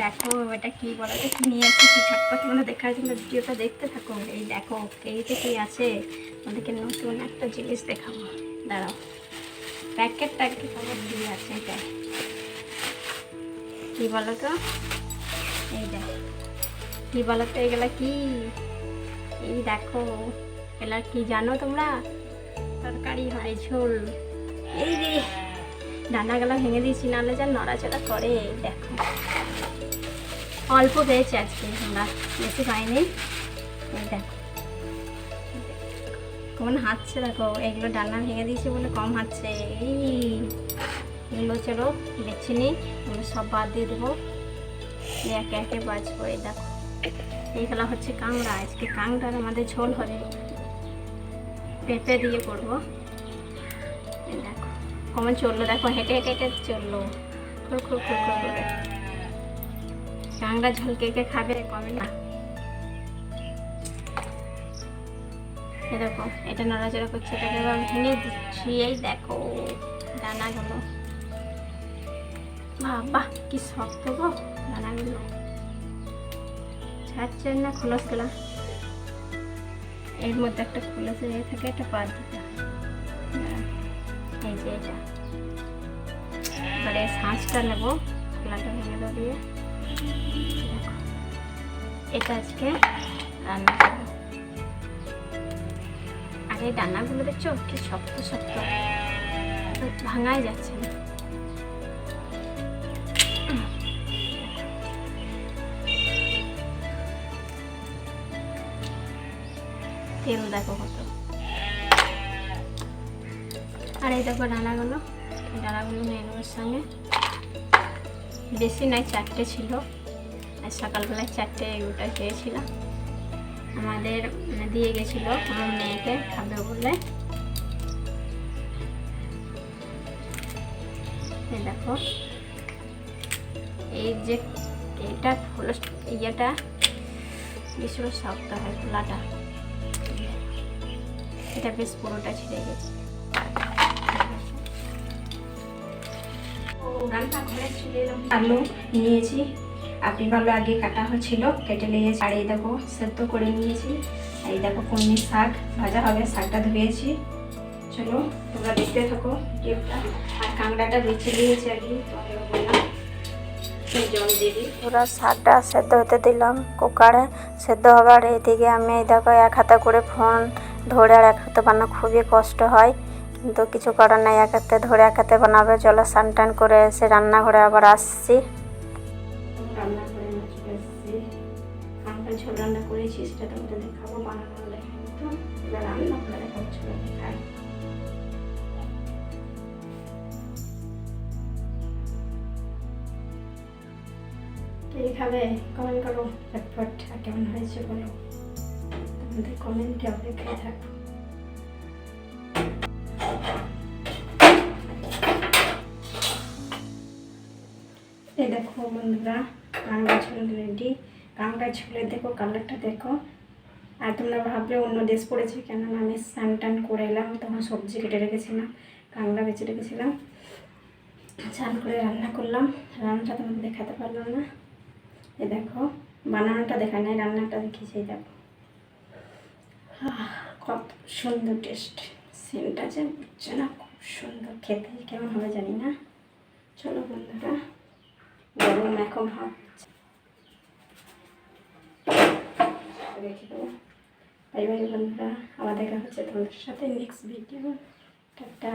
দেখো এটা কি বলো? তো নিয়ে এসেছি? ছটপট মনে দেখার জন্য ভিডিওটা দেখতে থাকো। এই দেখো এইতে কি আছে? ওদেরকে নতুন একটা জিনিস দেখাবো। দাঁড়াও। প্যাকেট ট্যাকেট খবর দিয়ে আছে? এটা কি বলো তো? এই দেখ। কি বলো তো এগুলা কি? এই দেখো। এগুলা কি জানো তোমরা? তরকারি হয় ঝোল। এই রে। ডানাগুলো ভেঙে দিয়েছি, নাহলে যা নড়াচড়া করে। দেখো। অল্প পেয়েছি আজকে, আমরা বেশি পাইনি দেখো। কেমন হাঁটছে দেখো, এগুলো ডান্না ভেঙে দিয়েছি বলে কম হাঁটছে। এই, এগুলো চলো বেছে নিই এগুলো সব বাদ দিয়ে দেবো। একে একে বাজবো এই দেখো। এইগুলো হচ্ছে কাঁংড়া আজকে কাঁংড়ার আমাদের ঝোল হবে। পেঁপে দিয়ে করব। দেখো, কেমন চলল, দেখো, হেঁটে হেঁটে হেঁটে চলল। খুব খুব খুব খুব কাঁংড়া ঝোল কে কে খাবে কমে না এরকম এটা নড়াচড়া করছে, এটাকে এবার ভেঙে দিচ্ছি, এই দেখো দানাগুলো বাবা, কি শক্ত গো দানাগুলো ছাড়ছে না, খোলস গেলাম এর মধ্যে একটা খোলসে ইয়ে থাকে, একটা পা দিতে হয়। এই যে এটা। এবারে শাঁসটা নেব, খোলাটা ভেঙে দিয়ে। এটা আজকে আর এই ডানাগুলো দেখছ? কি শক্ত শক্ত। ভাঙাই যাচ্ছে না। তেল দেখো কত। আর এই দেখো ডানাগুলো। ডানাগুলো নেব সঙ্গে বেশি নয়, চারটে ছিল। আর সকালবেলায় চারটে ওটা খেয়েছিলাম। আমাদের মানে দিয়ে গেছিল আমার মেয়েকে, খাবে বলে। দেখো। এই যে এটা হলো ইয়েটা ভীষণ শক্ত হয়, খোলাটা। এটা বেশ পুরোটা ছিঁড়ে গেছে। আলু নিয়েছি। আপনি ভালো আগে কাটা হচ্ছিল কেটে নিয়েছি। আর এই দেখো, সেদ্ধ করে নিয়েছি। এই দেখো কন্যা শাক, ভাজা হবে, শাকটা ধুয়েছি। চলো, তোমরা দেখতে থাকো ভিডিওটা আর কাঁকড়াটা বেছে নিয়েছি এই দিই। পুরো শাকটা সেদ্ধ হতে দিলাম, কুকারে সেদ্ধ হবার এইদিকে আমি এই দেখো, এক হাতে করে ফোন ধরে আর এক হাতে বানানো খুবই কষ্ট হয়। কিন্তু কিছু করার নাই এক হাতে ধরে এক হাতে বানাবে চলো স্নান টান করে এসে রান্নাঘরে আবার আসছি। তো কমেন্ট করো, ঝটপট কেমন হয়েছে বলো। তোমাদের কমেন্টে অপেক্ষায় থাকব এই দেখো বন্ধুরা কাঁকড়া ঝোল রেডি কাঁকড়া ঝোলের দেখো কালারটা দেখো। আর তোমরা ভাবলে অন্য ড্রেস পড়েছে কেননা আমি স্নান টান করে এলাম, তখন সবজি কেটে রেখেছিলাম, কাঁকড়া বেঁচে রেখেছিলাম। চান করে রান্না করলাম। রান্নাটা তোমাদের দেখাতে পারলাম না। এই দেখো, বানানোটা দেখা নাই, রান্নাটা দেখিয়েছি দেখো। কত সুন্দর টেস্ট সেন্টটা যে বুঝছে না, খুব সুন্দর খেতে, কেমন হবে জানি না। চলো বন্ধুরা। গরম এখন ভাব রেখে দেবো। বাই বাই বন্ধুরা, আবার দেখা হচ্ছে তোমাদের সাথে নেক্সট ভিডিও টাটা।